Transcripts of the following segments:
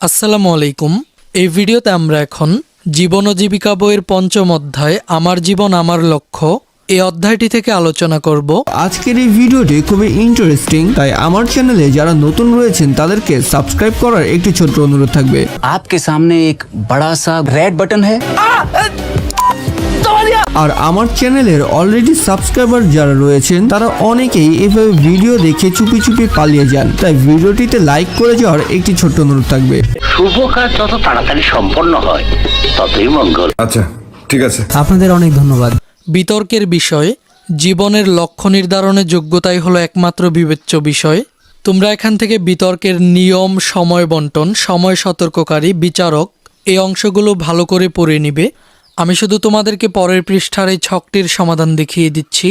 আসসালামু আলাইকুম এই ভিডিওতে আমরা এখন জীবন ও জীবিকা বইয়ের পঞ্চম অধ্যায় আমার জীবন আমার লক্ষ্য এই অধ্যায়টি থেকে আলোচনা করব আজকের এই ভিডিওটি খুবই ইন্টারেস্টিং তাই আমার চ্যানেলে যারা নতুন রয়েছেন তাদেরকে সাবস্ক্রাইব করার একটি ছোট্ট অনুরোধ থাকবে आपके सामने एक बड़ा सा रेड बटन है আর আমার চ্যানেলের অলরেডি সাবস্ক্রাইবার যারা রয়েছেন তারা অনেকেই এভাবে ভিডিও দেখে চুপি চুপি পালিয়ে যান। তাই ভিডিওটিতে লাইক করে যাওয়ার একটি ছোট্ট অনুরোধ থাকবে। শুভ কাজ যত তাড়াতাড়ি সম্পন্ন হয় ততই মঙ্গল। আচ্ছা ঠিক আছে। আপনাদের অনেক ধন্যবাদ। বিতর্কের বিষয় জীবনের লক্ষ্য নির্ধারণের যোগ্যতাই হলো একমাত্র বিবেচ্য বিষয়। তোমরা এখান থেকে বিতর্কের নিয়ম সময় বন্টন সময় সতর্ককারী বিচারক এই অংশগুলো ভালো করে পড়ে নিবে। আমি শুধু তোমাদেরকে পরের পৃষ্ঠার এই ছকটির সমাধান দেখিয়ে দিচ্ছি।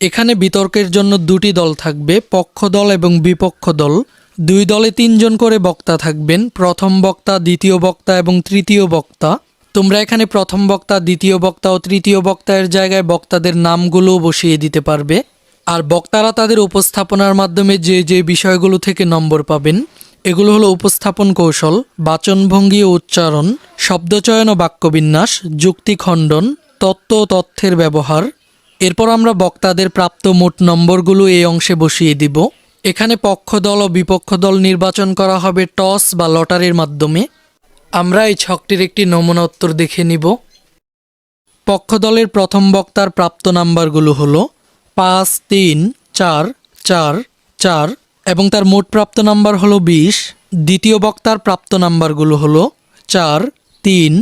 এখানে বিতর্কের জন্য দুটি দল থাকবে পক্ষ দল এবং বিপক্ষ দল দুই দলে তিনজন করে বক্তা থাকবেন, প্রথম বক্তা, দ্বিতীয় বক্তা এবং তৃতীয় বক্তা। তোমরা এখানে প্রথম বক্তা, দ্বিতীয় বক্তা ও তৃতীয় বক্তার জায়গায় বক্তাদের নামগুলোও বসিয়ে দিতে পারবে। আর বক্তারা তাদের উপস্থাপনার মাধ্যমে যে যে বিষয়গুলো থেকে নম্বর পাবেন এগুলো হলো উপস্থাপন কৌশল, বাচনভঙ্গি ও উচ্চারণ, শব্দচয়ন ও বাক্যবিন্যাস, যুক্তি খণ্ডন, তত্ত্ব ও তথ্যের ব্যবহার। এরপর আমরা বক্তাদের প্রাপ্ত মোট নম্বরগুলো এই অংশে বসিয়ে দিব। এখানে পক্ষ দল ও বিপক্ষ দল নির্বাচন করা হবে টস বা লটারির মাধ্যমে। আমরা এই ছকটির একটি নমুনা উত্তর দেখে নিব। পক্ষ দলের প্রথম বক্তার প্রাপ্ত নাম্বারগুলো হলো পাঁচ, তিন, চার চার চার এবং তার মোট প্রাপ্ত নাম্বার হলো বিশ। দ্বিতীয় বক্তার প্রাপ্ত নাম্বারগুলো হলো চার, তিন,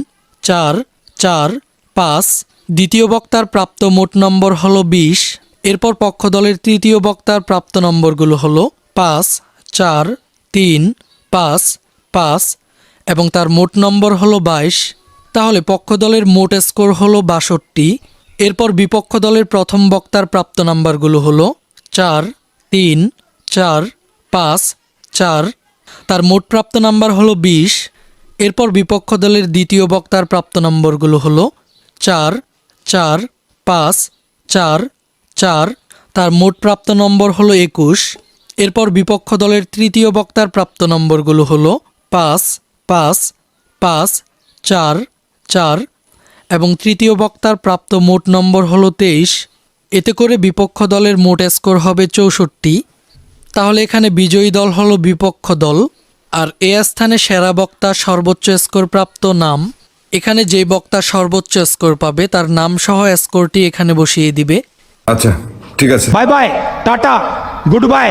চার চার, পাঁচ। দ্বিতীয় বক্তার প্রাপ্ত মোট নম্বর হলো বিশ। এরপর পক্ষ দলের তৃতীয় বক্তার প্রাপ্ত নম্বরগুলো হলো পাঁচ, চার, তিন, পাঁচ পাঁচ এবং তার মোট নম্বর হলো বাইশ। তাহলে পক্ষ দলের মোট স্কোর হলো বাষট্টি। এরপর বিপক্ষ দলের প্রথম বক্তার প্রাপ্ত নাম্বারগুলো হলো চার, তিন, চার পাঁচ, চার, তার মোট প্রাপ্ত নাম্বার হলো বিশ, এরপর বিপক্ষ দলের দ্বিতীয় বক্তার প্রাপ্ত নম্বরগুলো হলো চার চার, পাঁচ, চার চার, তার মোট প্রাপ্ত নম্বর হলো একুশ, এরপর বিপক্ষ দলের তৃতীয় বক্তার প্রাপ্ত নম্বরগুলো হলো পাঁচ পাঁচ পাঁচ, চার চার, এবং তৃতীয় বক্তার প্রাপ্ত মোট নম্বর হলো তেইশ, এতে করে বিপক্ষ দলের মোট স্কোর হবে চৌষট্টি। তাহলে এখানে বিজয়ী দল হলো বিপক্ষ দল আর এ স্থানে সেরা বক্তা সর্বোচ্চ স্কোর প্রাপ্ত নাম। এখানে যে বক্তা সর্বোচ্চ স্কোর পাবে তার নাম সহ স্কোরটি এখানে বসিয়ে দিবে। আচ্ছা ঠিক আছে। Bye bye tata good bye.